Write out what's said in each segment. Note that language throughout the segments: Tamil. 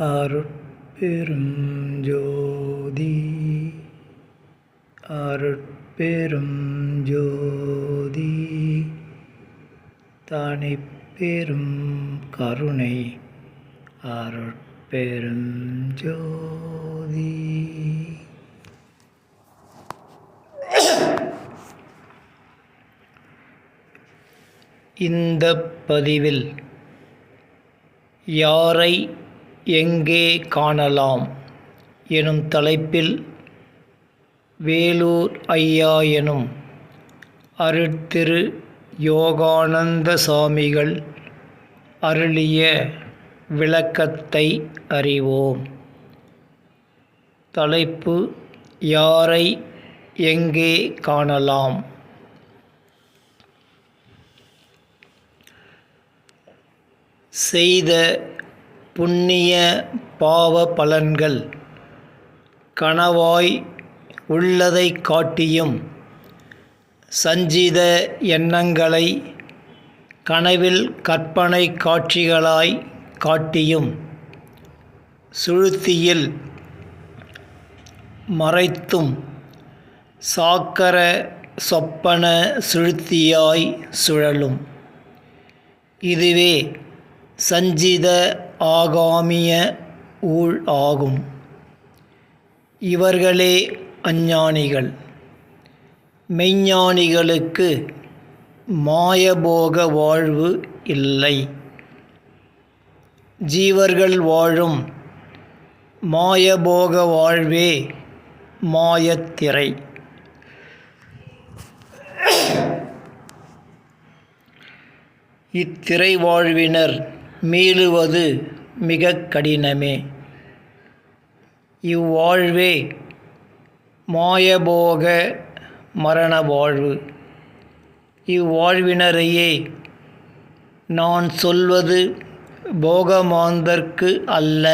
அருட்பெரும் ஜோதி அருட்பெரும் ஜோதி தனிப்பெரும் கருணை. அருட்பெரும் ஜோதி இந்த பதிவில் யாரை எங்கே காணலாம்? எனும் தலைப்பில் வேலூர் ஐயா எனும் அருட்திரு யோகானந்த சாமிகள் அருளிய விளக்கத்தை அறிவோம். தலைப்பு யாரை எங்கே காணலாம்? செய்த புண்ணிய பாவ பலன்கள். கனவாய் உள்ளதை காட்டியும் சஞ்சித எண்ணங்களை கனவில் கற்பனை காட்சிகளாய் காட்டியும் சுழுத்தியில் மறைத்தும் சாக்கர சொப்பன சுழுத்தியாய் சுழலும். இதுவே சஞ்சித ஆகாமிய ஊழ் ஆகும். இவர்களே அஞ்ஞானிகள். மெய்ஞானிகளுக்கு மாயபோக வாழ்வு இல்லை. ஜீவர்கள் வாழும் மாயபோக வாழ்வே மாயத்திரை இத்திரை வாழ்வினர் மீளுவது மிக கடினமே. இவ்வாழ்வே மாயபோக மரண வாழ்வு இவ்வாழ்வினரையே நான் சொல்வது போகமாந்தர்க்கு அல்ல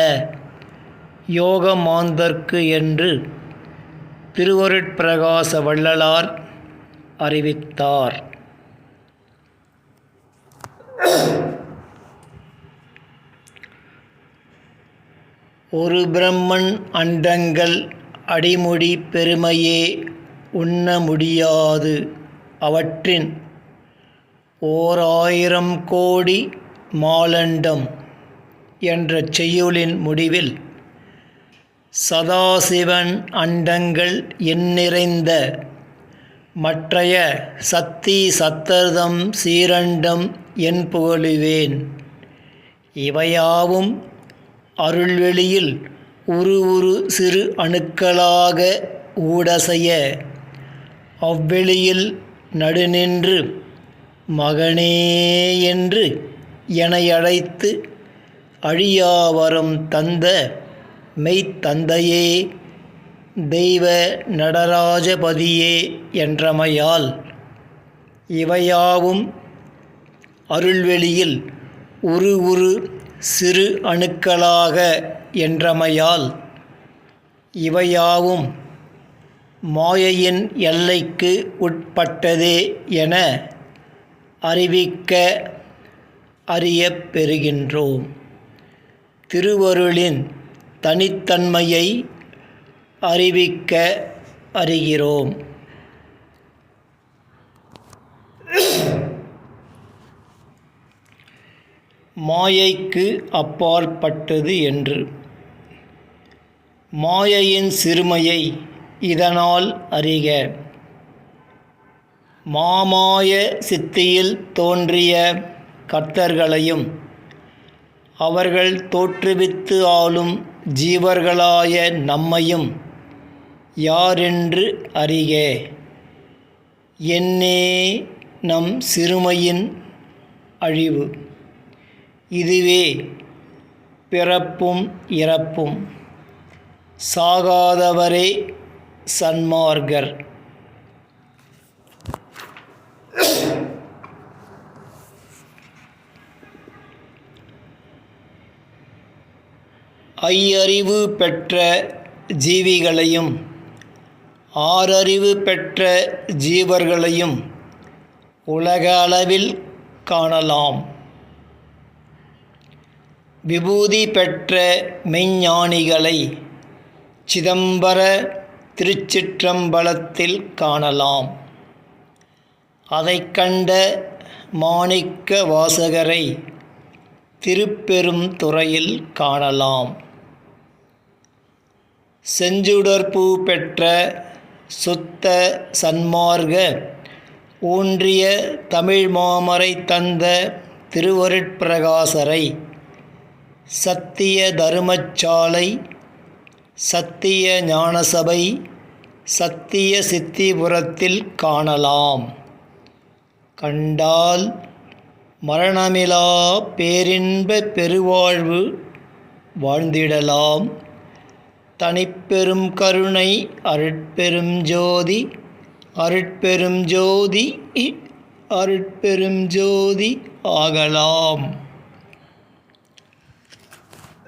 யோகமாந்தர்க்கு என்று திருவருட்பிரகாச வள்ளலார் அறிவித்தார். ஒரு பிரம்மன் அண்டங்கள் அடிமுடி பெருமையே உண்ண முடியாது. அவற்றின் ஓர் ஆயிரம் கோடி மாலண்டம் என்ற செய்யுளின் முடிவில் சதாசிவன் அண்டங்கள் எண்ணிறைந்த மற்றைய சத்தி சத்தர்தம் சீரண்டம் என் புகழுவேன். இவையாவும் அருள்வெளியில் உரு உரு சிறு அணுக்களாக ஊடசைய அவ்வெளியில் நடுநின்று மகனே என்று எனையழைத்து அழியாவரம் தந்த மெய்த்தந்தையே தெய்வ நடராஜபதியே என்றமையால் இவையாவும் அருள்வெளியில் உரு உரு சிறு அணுக்களாக என்றமையால் இவையாவும் மாயையின் எல்லைக்கு உட்பட்டதே என அறிவிக்க அறியப் பெறுகின்றோம். திருவருளின் தனித்தன்மையை அறிவிக்க அறிகிறோம். மாயைக்கு அப்பாற்பட்டது என்று. மாயையின் சிறுமையை இதனால் அறிக. மாமாய சித்தியில் தோன்றிய கர்த்தர்களையும் அவர்கள் தோற்றுவித்து ஆளும் ஜீவர்களாய நம்மையும் யாரென்று அறிக. என்னே நம் சிறுமையின் அழிவு. இதுவே பிறப்பும் இறப்பும். சாகாதவரே சன்மார்கர். ஐயறிவு பெற்ற ஜீவிகளையும் ஆறறிவு பெற்ற ஜீவர்களையும் உலக அளவில் காணலாம். விபூதி பெற்ற மெய்ஞானிகளை சிதம்பர திருச்சிற்றம்பலத்தில் காணலாம். அதைக் கண்ட மாணிக்க வாசகரை திருப்பெரும் துறையில் காணலாம். செஞ்சுடற்பூ பெற்ற சுத்த சன்மார்க ஊன்றிய தமிழ் மாமரை தந்த திருவருட்பிரகாசரை சத்திய தருமச்சாலை சத்திய ஞானசபை சத்திய சித்திபுரத்தில் காணலாம். கண்டால் மரணமிலா பேரின்ப பெருவாழ்வு வாழ்ந்திடலாம். தனிப்பெரும் கருணை அருட்பெரும் ஜோதி அருட்பெரும் ஜோதி இ- அருட்பெரும் ஜோதி ஆகலாம்.